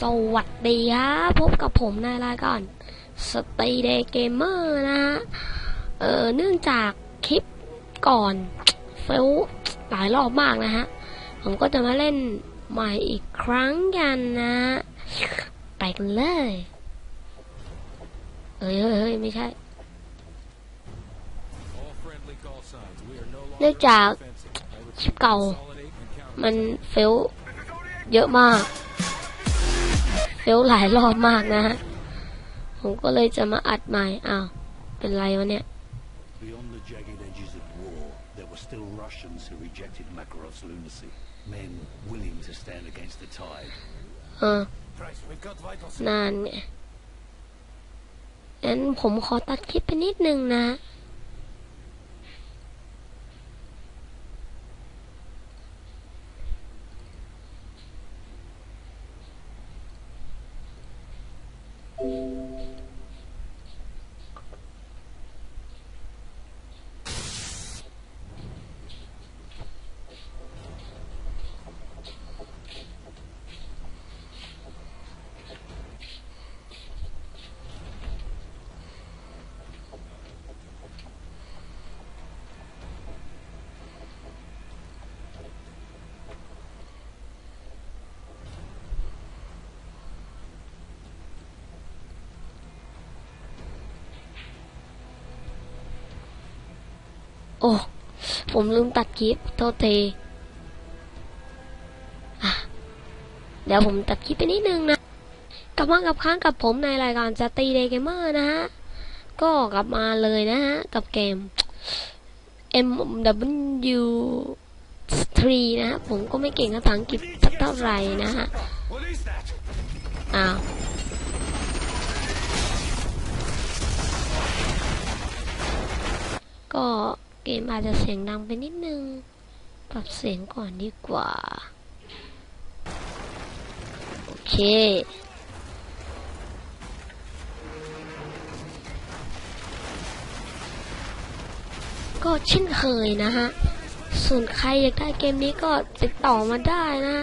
สวัสดีครับพบกับผมในรายการสตีเดย์เกมเมอร์นะฮะ เออเนื่องจากคลิปก่อนเฟลหลายรอบมากนะฮะ ผมก็จะมาเล่นใหม่อีกครั้งกันนะ ไปกันเลย เฮ้ยเฮ้ยเฮ้ยไม่ใช่ เนื่องจากคลิปเก่า มันเฟลเยอะมาก ลหลายรอบมากนะฮะ ผมก็เลยจะมาอัดใหม่ อ้าว เป็นไรวะเนี่ย Beyond the jagged edges of war, there were still Russians who rejected Makarov's lunacy. Men willing to stand against the tide. เออนานไงงั้นผมขอตัดคลิปไปนิดนึงนะ โอ้ ผมลืมตัดคลิป โทษทีเดี๋ยวผมตัดคลิปไปนิดนึงนะ กลับมากับค้างกับผมในรายการสตีเดย์เกมเมอร์นะฮะ ก็กลับมาเลยนะฮะ กับเกม MW 3นะฮะ ผมก็ไม่เก่งภาษาอังกฤษสักเท่าไหร่นะฮะ อ้าวก็ กมอาจจะเสียงดังไปนิดนึง ปรับเสียงก่อนดีกว่า โอเค ก็เช่นเคยนะฮะ ส่วนใครอยากได้เกมนี้ก็ติดต่อมาได้นะ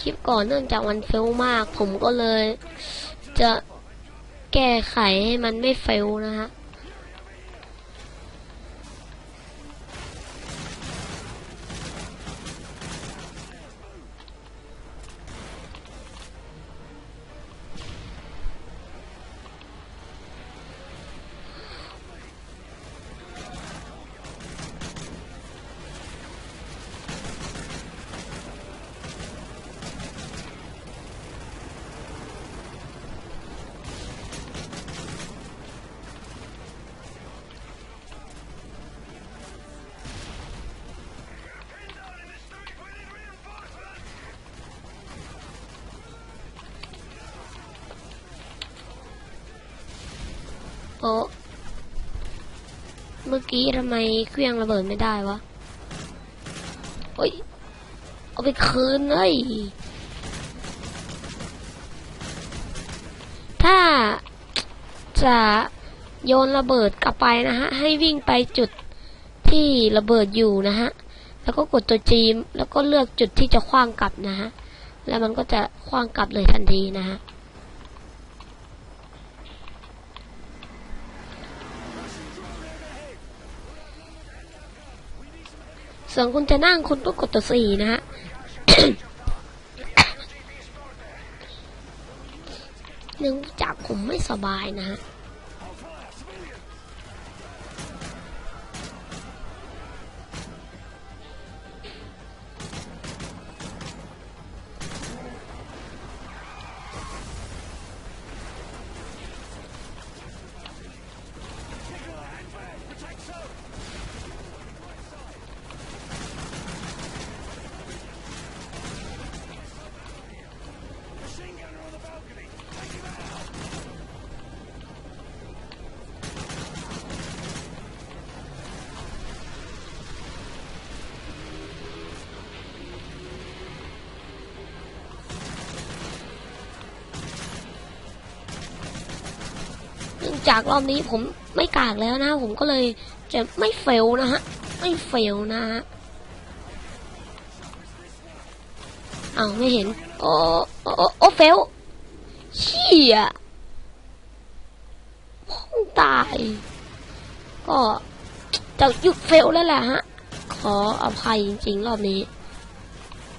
คลิปก่อนเนื่องจากมันเฟลมาก ผมก็เลยจะแก้ไขให้มันไม่เฟลนะฮะ โอ้เมื่อกี้ทำไมเครื่องระเบิดไม่ได้วะโอ้ย เอาไปคืนเลยถ้าจะโยนระเบิดกลับไปนะฮะ ให้วิ่งไปจุดที่ระเบิดอยู่นะฮะ แล้วก็กดตัวจีม แล้วก็เลือกจุดที่จะคว้างกลับนะฮะ แล้วมันก็จะคว้างกลับเลยทันทีนะฮะ ส่วนคุณจะนั่งคุณต้องกดตัวสี่นะฮะเนื่องจากผมไม่สบายนะฮะ จากรอบนี้ผมไม่กากแล้วนะ ผมก็เลยจะไม่เฟลนะฮะ ไม่เฟลนะฮะเอาไม่เห็นโอ้โอ้โอ้โอ้เฟลเชี่ยพ้องตาย ก็จะหยุดเฟลแล้วแหละฮะ ขออภัยจริงๆ รอบนี้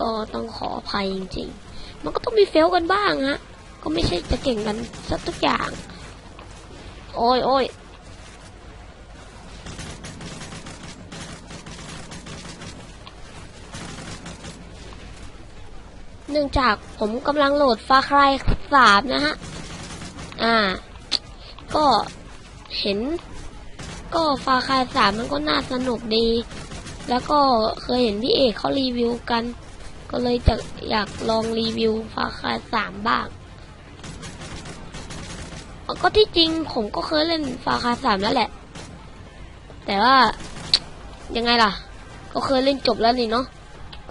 ก็ต้องขออภัยจริงๆ มันก็ต้องมีเฟลกันบ้างฮะ ก็ไม่ใช่จะเก่งกันสักทุกอย่าง โอ้ยโอ้ยเนื่องจากผมกำลังโหลดฟาคลายสามนะฮะ อ่า ก็เห็น ก็ฟาคลายสามมันก็น่าสนุกดี แล้วก็เคยเห็นพี่เอกเขารีวิวกัน ก็เลยจะอยากลองรีวิวฟาคลายสามบ้าง ก็ที่จริงผมก็เคยเล่นฟาคาสามแล้วแหละ แต่ว่ายังไงล่ะ ก็เคยเล่นจบแล้วนี่เนาะ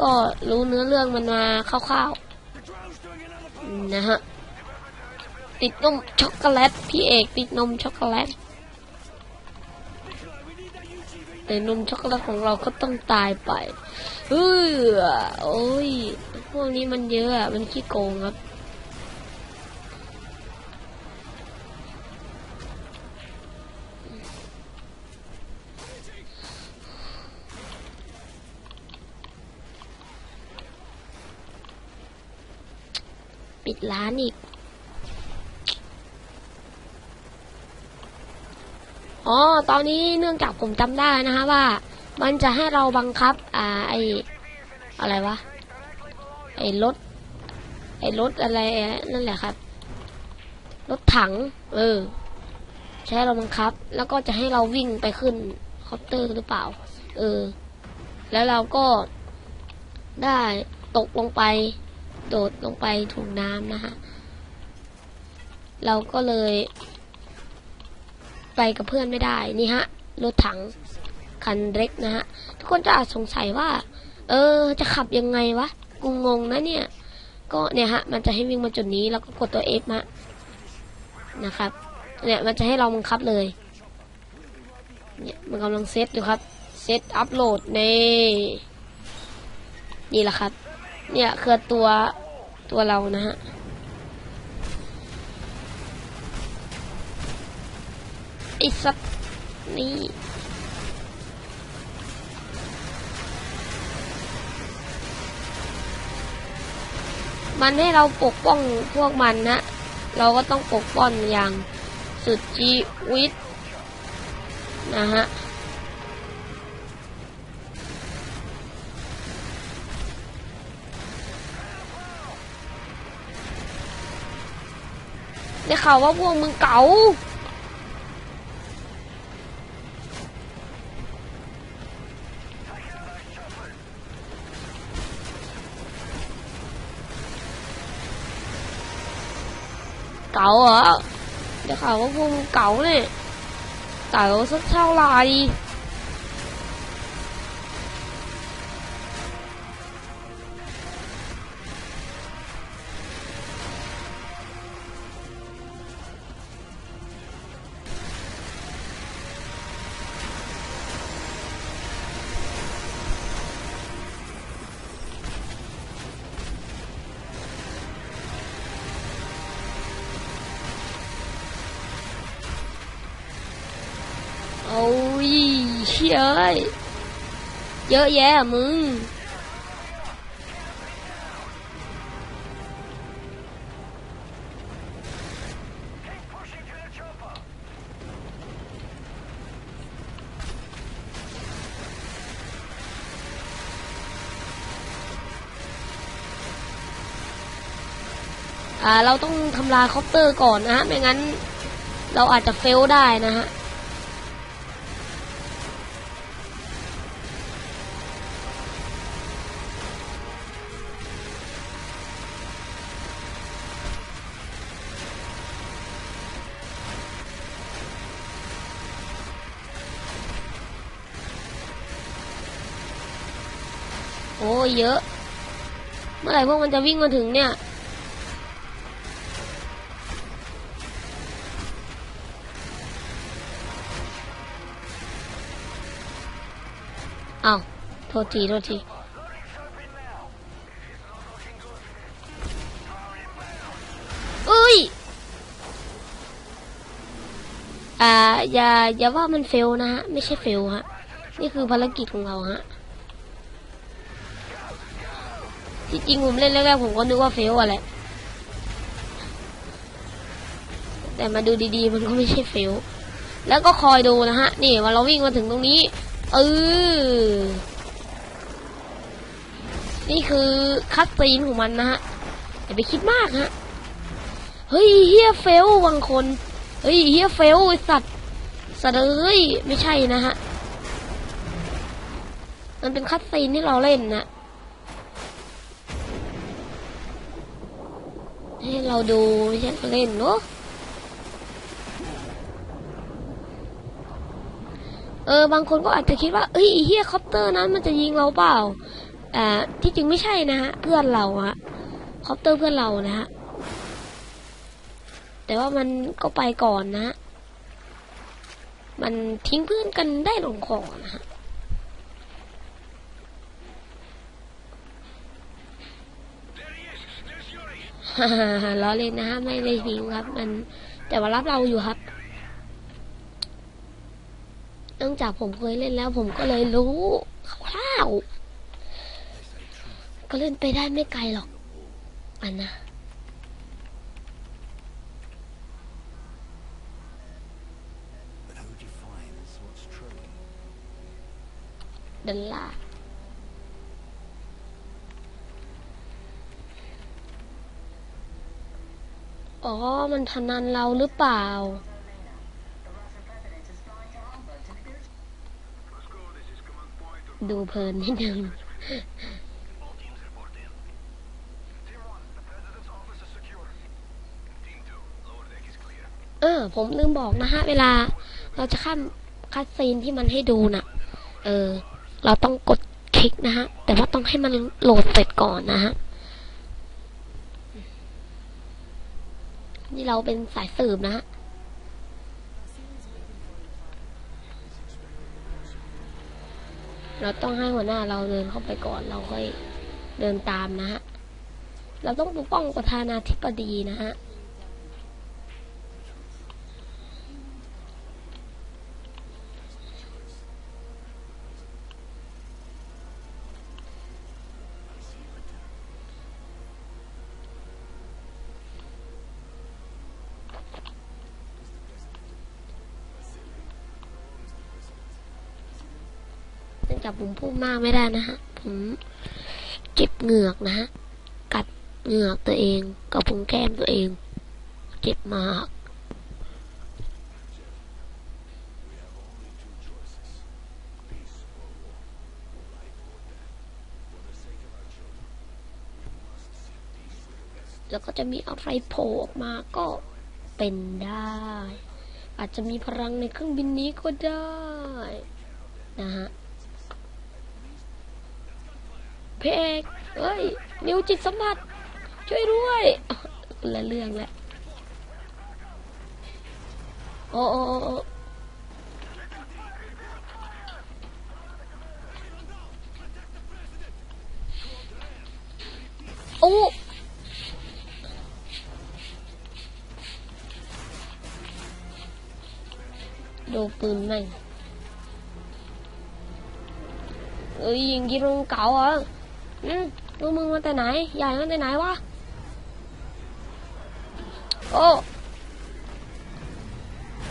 ก็รู้เนื้อเรื่องมันมาคร่าวๆนะฮะติดนมช็อกโกแลตพี่เอกติดนมช็อกโกแลตแต่นมช็อกโกแลตของเราก็ต้องตายไปเออโอ้ยพวกนี้มันเยอะอะมันขี้โกงครับ ปิดร้านอีก อ๋อ ตอนนี้เนื่องจากผมจำได้นะฮะว่า มันจะให้เราบังคับ อ่า ไออะไรวะ ไอรถ ไอรถอะไรนั่นแหละครับ รถถัง เออ ใช้เราบังคับ แล้วก็จะให้เราวิ่งไปขึ้นคอปเตอร์หรือเปล่า เออ แล้วเราก็ได้ตกลงไป โดดลงไปถุงน้ำนะฮะเราก็เลย ไปกับเพื่อนไม่ได้นี่ฮะ รถถังคันเล็กนะฮะ ทุกคนจะอาจสงสัยว่า เออ จะขับยังไงวะ กูงงนะเนี่ย ก็เนี่ยฮะ มันจะให้วิ่งมาจุดนี้ แล้วก็กดตัว F มานะครับ เนี่ยมันจะให้เราบังคับเลย เนี่ยมันกำลังเซตอยู่ครับ เซตอัพโหลดในนี่แหละครับ เนี่ยคือตัวตัวเรานะฮะไอ้สัตว์นี่มันให้เราปกป้องพวกมันนะ เราก็ต้องปกป้องอย่างสุดชีวิตนะฮะ ได้ข่าวว่าพวกมึงเเยอะแยะมึงเราต้องทำลายคอปเตอร์ก่อนนะฮะ ไม่งั้น เราอาจจะเฟลได้นะฮะ อ้ยเยอะ เมื่อไหร่พวกมันจะวิ่งมาถึงเนี่ยเอาโทษทีโทษทีเอ้ย อ่า อย่า อย่าว่ามันเฟลนะฮะ ไม่ใช่เฟลฮะ นี่คือภารกิจของเราฮะ ที่จริงผมเล่นแรกๆผมก็นึกว่าเฟลอะแหละแต่มาดูดีๆ มันก็ไม่ใช่เฟล แล้วก็คอยดูนะฮะ นี่ว่าเราวิ่งมาถึงตรงนี้ เออ นี่คือคัตซีนของมันนะฮะ อย่าไปคิดมากฮะ เฮ้ยเฮียเฟลบางคน เฮ้ยเฮียเฟลสัตว์สัตว์เอ้ย ไม่ใช่นะฮะ มันเป็นคัตซีนที่เราเล่นนะ ให้ เราดูไม่ใช่เราเล่นเนาะเออบางคนก็อาจจะคิดว่าเอ้ยเฮียคอปเตอร์นั้นมันจะยิงเราเปล่าอ่าที่จริงไม่ใช่นะฮะเพื่อนเราฮะคอปเตอร์เพื่อนเรานะฮะแต่ว่ามันก็ไปก่อนนะฮะมันทิ้งเพื่อนกันได้ลงคอนะฮะ ฮ่าฮ่าฮ่าล้อเล่นนะฮะไม่ได้ทิ้งครับ มัน แต่ว่ารับเราอยู่ครับเนื่องจากผมเคยเล่นแล้ว ผมก็เลยรู้คร่าวๆก็เล่นไปได้ไม่ไกลหรอก อันนะ But who defines what's true? ดอลลาร์ อ๋อ มันพนันเราหรือเปล่า ดูเพลินนิดนึงเออ ผมลืมบอกนะฮะ เวลา เราจะข้ามคัดซีนที่มันให้ดูน่ะ เออ เราต้องกดคลิกนะฮะ แต่ว่าต้องให้มันโหลดเสร็จก่อนนะฮะ นี่เราเป็นสายสืบนะฮะเราต้องให้หัวหน้าเราเดินเข้าไปก่อนเราค่อยเดินตามนะฮะ เราต้องปกป้องประธานาธิบดีนะฮะ นื่องจากผมพูดมากไม่ได้นะฮะ ผมเจ็บเหงือกนะฮะ กัดเหงือกตัวเองกับพุงแก้มตัวเอง เจ็บมากแล้วก็จะมีอะไรโผล่ออกมาก็เป็นได้ อาจจะมีพลังในเครื่องบินนี้ก็ได้ นะฮะ เพเอกเอ้ย นิวจิตสัมผัส ช่วยด้วยละเรื่องแหละโอ้โอ้โอ้ดูปืนแม่งเอ้ยยิงกี่ลุงเก่าเหร อืมลูกมึงมาแต่ไหน ใหญ่มาแต่ไหนวะ โอ้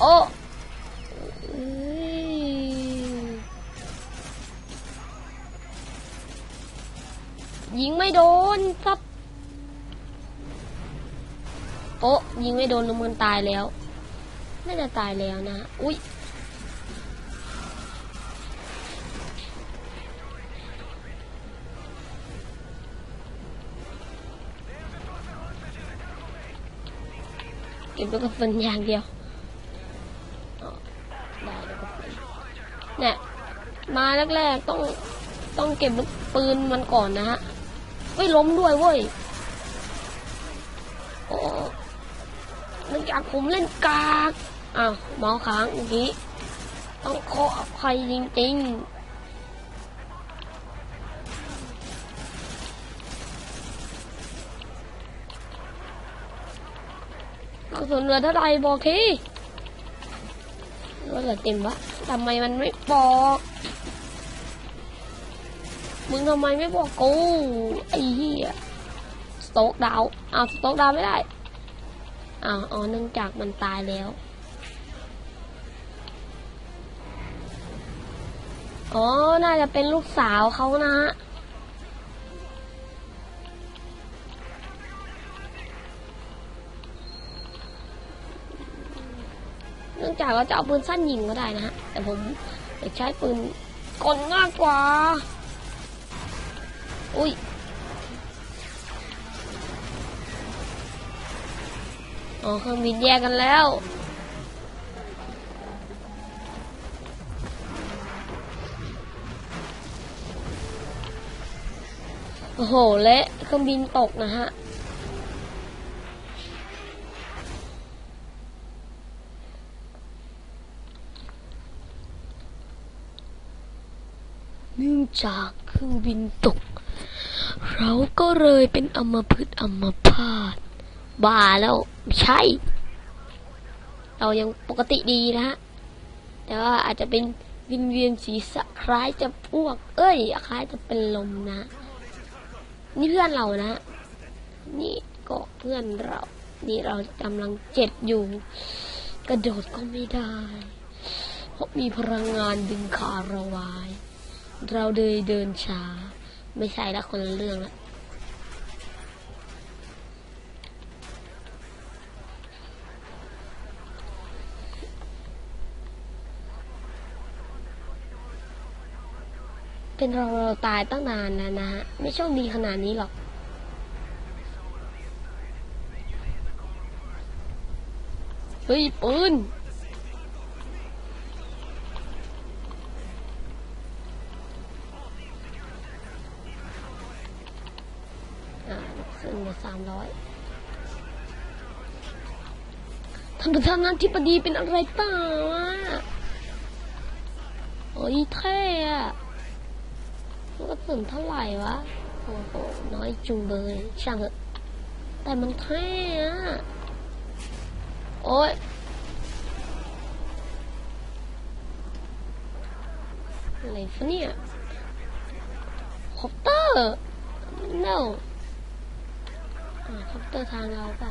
โอ้ยิงไม่โดนซับโอ้ยิงไม่โดนลมมันตายแล้ว น่าจะตายแล้วนะ อุ้ย เก็บลูกกระสุนอย่างเดียวได้ลูกกระสุนเนี่ยมาแรกๆต้องต้องเก็บลูกปืนมันก่อนนะฮะไม่ล้มด้วยเว้ยโอ้เนื่องจากผมเล่นกากอ้าวเมาค้างเมื่อกี้ต้องขออภัยจริงๆ กระสุนเหลือเท่าไหร่บอกทีว่าเหลือเต็มวะทำไมมันไม่บอก มึงทำไมไม่บอกกูไอ้เหี้ยสโต๊กดาวน์อ้าวสโต๊กดาวไม่ได้อ้าวอ๋อเนื่องจากมันตายแล้วอ๋อ น่าจะเป็นลูกสาวเขานะฮะ จากเราจะเอาปืนสั้นยิงก็ได้นะฮะ แต่ผมอยากใช้ปืนกลมากกว่า อุ้ยอ๋อเครื่องบินแยกกันแล้วโอ้โหเละเครื่องบินตกนะฮะ เนื่อง จากเครื่องบินตก เราก็เลยเป็นอมพึกษ์อมพาตบ้าแล้วไม่ใช่ เรายังปกติดีนะฮะ แต่ว่าอาจจะเป็นวินเวียนศีรษะคล้ายจะอ้วก เอ้ยคล้ายจะเป็นลมนะ นี่เพื่อนเรานะ นี่ก็เพื่อนเรา นี่เรากำลังเจ็บอยู่ กระโดดก็ไม่ได้ เพราะมีพลังงานดึงขาเราไว้ เราเดินเดินช้า ไม่ใช่ละคนละเรื่องละเป็นเราเราตายตั้งนานแล้วนะฮะ ไม่โชคดีขนาดนี้หรอก เฮ้ย ปืน อ่าซึ่งเหลือ สามร้อยท่านประธานาธิบดีเป็นอะไรเปล่าวโอ้ยเท่อะมันก็ถึงเท่าไหร่วะ โอ้โห น้อยจุงเบยช่างเถอะ แต่มันเท่อะโอ้ยอะไรฟะเนี่ยคอปเตอร์ no คอปเตอร์ทางเราป่ะ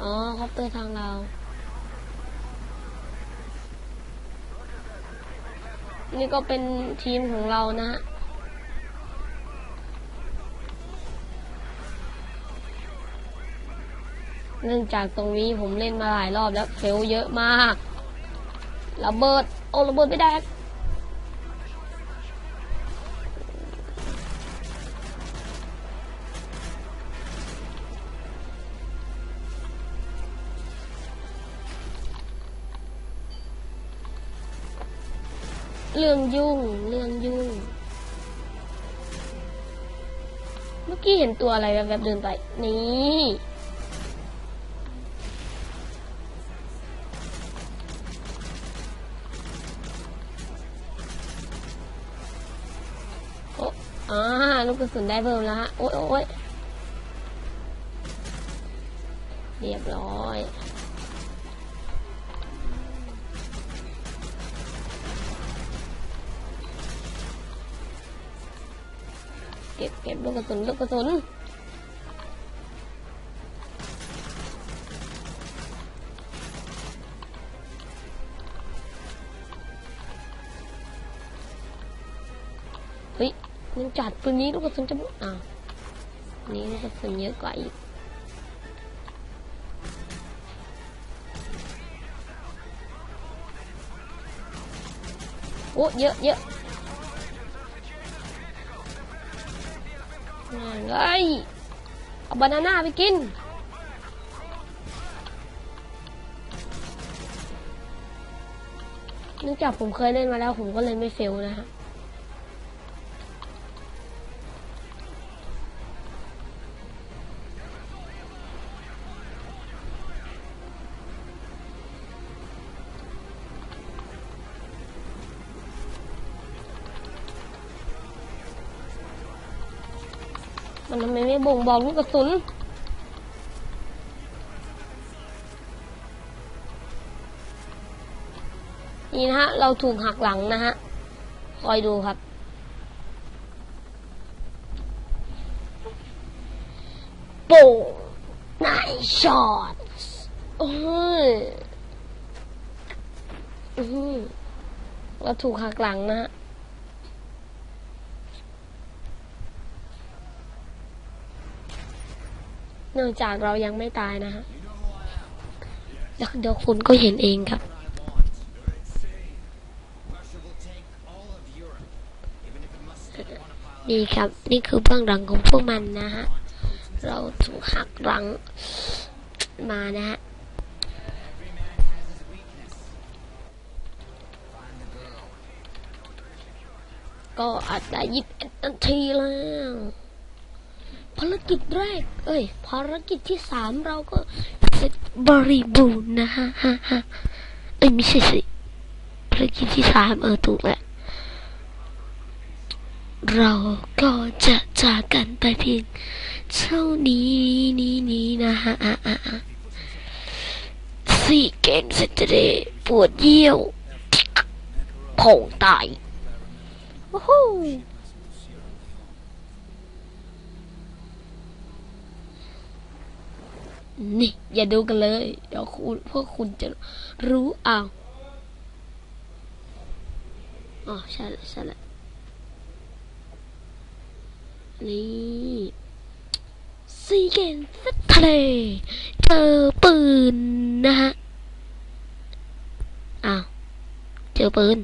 อ๋อคอปเตอร์ทางเรา นี่ก็เป็นทีมของเรานะฮะเนื่องจากตรงนี้ผมเล่นมาหลายรอบแล้วเฟลเยอะมาก ระเบิด โอ้ระเบิดไม่ได้ เรื่องยุ่ง เรื่องยุ่ง เมื่อกี้เห็นตัวอะไรแบบๆเดินไป นี่โอ้อ่าลูกกระสุนได้เพิ่มแล้วฮะ โอ้ยโอ้ยเรียบร้อย lúc có tuấn lúc có tuấn ấy nhưng chặt phương nhí lúc có tuấn chấm à nhí lúc có tuấn nhớ quậy. Ủa dơ dơ เยอะกว่าอีกโอ้เยเอาบานาน่าไปกินเนื่องจากผมเคยเล่นมาแล้วผมก็เลยไม่เฟลนะฮะ มันทำไมไม่บ่งบอกลูกกระสุนนี่นะฮะ เราถูกหักหลังนะฮะ คอยดูครับ โป่งนายช็อตอ้ยอื้อหือเราถูกหักหลังนะฮะ เนื่องจากเรายังไม่ตายนะฮะเดี๋ยวคุณก็เห็นเองครับนี่ครับ นี่คือเบื้องหลังของพวกมันนะฮะ เราถูกหักหลังมานะฮะ ก็อัดได้ยิบนาทีแล้ว ภารกิจแรก เอ้ย ภารกิจที่สามเราก็เสร็จบริบูรณ์นะฮะฮะฮะเอ้ยไม่ใช่สิภารกิจที่สามเออถูกแล้วเราก็จะจากกันไปเพียงเท่านี้นี้นี้นะฮะอะอะสี่เกมเสร็จจะได้ปวดเยี่ยวโผงตายโอ้โห นี่ อย่าดูกันเลย เดี๋ยวคุณพวกคุณจะรู้เอาอ๋อใช่แล้วใช่แล้วนี่ซีเกนสัตทะเลเจอปืนนะฮะ อ้าว เจอปืน